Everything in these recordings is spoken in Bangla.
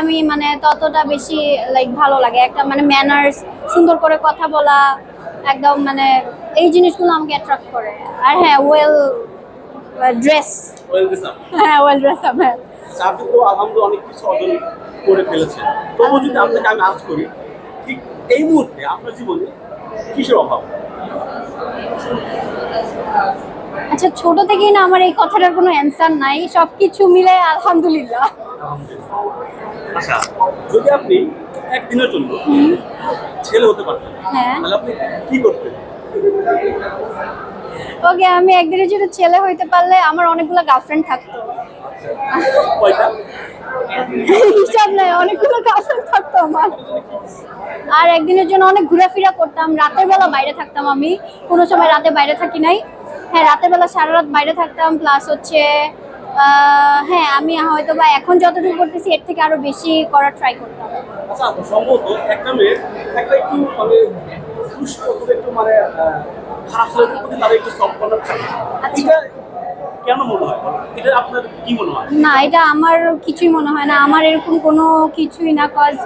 আমি মানে ততটা বেশি লাইক ভালো লাগে। একটা মানে ম্যানার্স সুন্দর করে কথা বলা একদম মানে এই জিনিসগুলো আমাকে অ্যাট্রাক্ট করে। আর হ্যাঁ ওয়েল ড্রেস ওয়েল দিসাম হ্যাঁ ওয়েল ড্রেস আপ হ্যাঁ। আপনি তো আলহামদুলিল্লাহ অনেক কিছু অর্জন করে ফেলেছেন। তবুও যদি আপনাকে আমি আজ করি ঠিক এই মুহূর্তে আপনার জীবনে কিসের অভাব? আচ্ছা ছোট থেকেই না আমার এই কথাটার কোনো অ্যান্সার নাই। সবকিছু মিলে আলহামদুলিল্লাহ। আলহামদুলিল্লাহ। আচ্ছা যদি আপনি একদিনের জন্য ছেলে হতে পারতেন হ্যাঁ। তাহলে আপনি কি করতেন? ওকে আমি একদিনের জন্য ছেলে হইতে পারলে আমার অনেকগুলো গার্লফ্রেন্ড থাকতো। হিসাব নাই অনেকগুলো গার্লফ্রেন্ড থাকতো আমার। আর একদিনের জন্য অনেক ঘোরাফেরা করতাম রাতের বেলা বাইরে থাকতাম আমি। কোনো সময় রাতে বাইরে থাকি নাই। হ্যাঁ রাতের বেলা সারা রাত বাইরে থাকতাম প্লাস হচ্ছে হ্যাঁ আমি হয়তো বা এখন যতটুকু করতেছি এর থেকে আরও বেশি করার ট্রাই করতাম আচ্ছা সম্ভবত একটা মেয়ে একটা একটু মানে একটু মানে খারাপ হলে তাদের একটু সম্পন্ন থাকে আচ্ছা। এটা কেন মনে হয়? এটা আপনার কি মনে হয়? না, এটা আমার কিছুই মনে হয় না। আমার এরকম কোনো কিছুই না কজ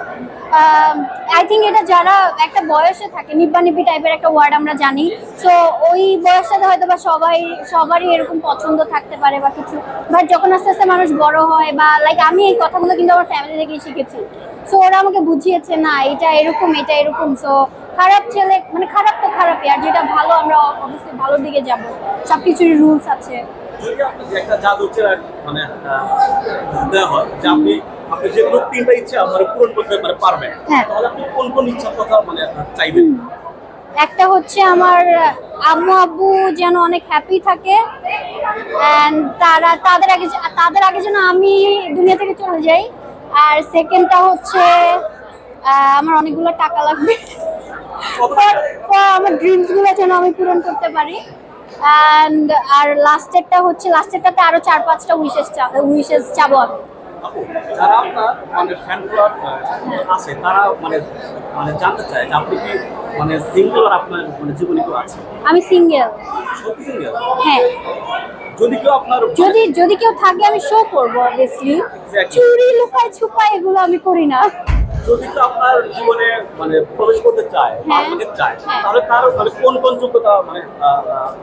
আই থিঙ্ক এটা যারা একটা বয়সে থাকে নিব্বা নিব্বি টাইপের একটা ওয়ার্ড আমরা জানি সো ওই বয়সটাতে হয়তো বা সবাই, সবারই এরকম পছন্দ থাকতে পারে বা কিছু। বাট যখন আস্তে আস্তে মানুষ বড় হয় বা লাইক আমি এই কথাগুলো কিন্তু আমার ফ্যামিলি থেকেই শিখেছি। সো ওরা আমাকে বুঝিয়েছে, না, এটা এরকম এটা এরকম। সো খারাপ ছেলে মানে খারাপ তো খারাপই, আর যেটা ভালো আমরা অবশ্যই ভালোর দিকে যাব। সব কিছুরই রুলস আছে। একটা জাদু মানে দেওয়া হয় যে আপনি আপনি যে কোনো তিনটা ইচ্ছা মানে পূরণ করতে পারবেন হ্যাঁ। তাহলে আপনি কোন কোন ইচ্ছার কথা মানে চাইবেন? একটা হচ্ছে আমার আম্মু আব্বু যেন অনেক হ্যাপি থাকে অ্যান্ড তারা তাদের আগে তাদের আগে যেন আমি দুনিয়া থেকে চলে যাই আর সেকেন্ডটা হচ্ছে আমার অনেকগুলো টাকা লাগবে। আমার ড্রিমসগুলো যেন আমি পূরণ করতে পারি। অ্যান্ড আর লাস্টেরটা হচ্ছে লাস্টেরটাতে আরও চার পাঁচটা উইশেস উইশেস চাবো আমি। যারা আপনার মানে ফ্যান ফলোয়ার আছে তারা মানে মানে জানতে চায় যে আপনি কি মানে সিঙ্গেল আর আপনার মানে জীবনে কেউ আছে? আমি সিঙ্গেল সত্যি সিঙ্গেল হ্যাঁ। যদি কেউ আপনার যদি যদি কেউ থাকে আমি শো করব অবভিয়াসলি. চুরি লুকায় ছুপায় এগুলো আমি করি না। যদি কেউ আপনার জীবনে মানে প্রবেশ করতে চায় হ্যাঁ। আপনাকে চায় হ্যাঁ। তাহলে তার মানে কোন কোন যোগ্যতা মানে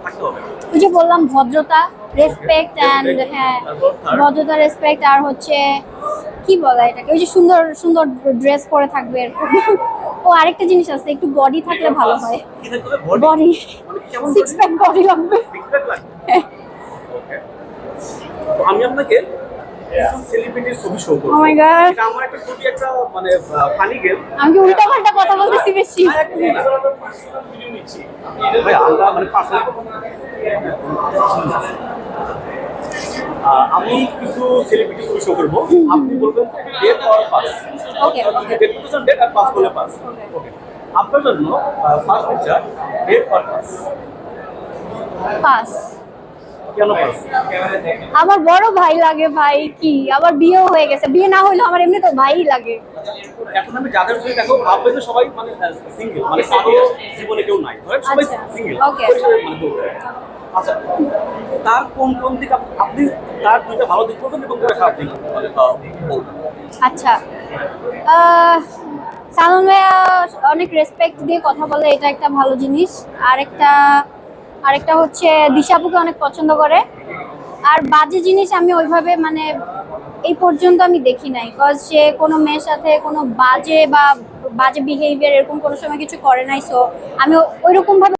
থাকতে হবে? ওই যে বললাম ভদ্রতা রেসপেক্ট অ্যান্ড হ্যাঁ ভদ্রতা রেসপেক্ট আর হচ্ছে কি বলে এটাকে? ওই যে সুন্দর সুন্দর ড্রেস পরে থাকবে এরকম। ও আরেকটা জিনিস আছে একটু বডি থাকলে ভালো হয়। বডি সিক্স প্যাক বডি লাগবে। তো আমি আপনাকে আমি কি উল্টা পাল্টা কথা বলতেছি বেশি। ভাই মানে আমি কিছু সেলিব্রিটি ছবি শো করব। আপনি বলবেন ডেট অর পাস ডেট আর পাস করলে পাস ওকে আপনার জন্য first picture date or pass pass pass আমার বড় ভাই লাগে ভাই কি? আবার বিয়েও হয়ে গেছে। বিয়ে না হইলেও আমার এমনি তো ভাই লাগে। এখন আমি যাদের ছবি দেখো ভাববে যে সবাই মানে সিঙ্গেল মানে কারও জীবনে কেউ নাই। ধরেন সবাই আচ্ছা, সিঙ্গেল okay. মানে আচ্ছা তার কোন কোন দিক আপনি তার দুইটা ভালো দিক বলবেন এবং দুইটা খারাপ দিক মানে আচ্ছা। ভাইয়া অনেক রেসপেক্ট দিয়ে কথা বলে এটা একটা ভালো জিনিস। আরেকটা আরেকটা হচ্ছে দিশাপুকে অনেক পছন্দ করে। আর বাজে জিনিস আমি ওইভাবে মানে এই পর্যন্ত আমি দেখি নাই বিকজ সে কোনো মেয়ের সাথে কোনো বাজে বা বাজে বিহেভিয়ার এরকম কোনো সময় কিছু করে নাই সো আমি ওইরকম ভাবে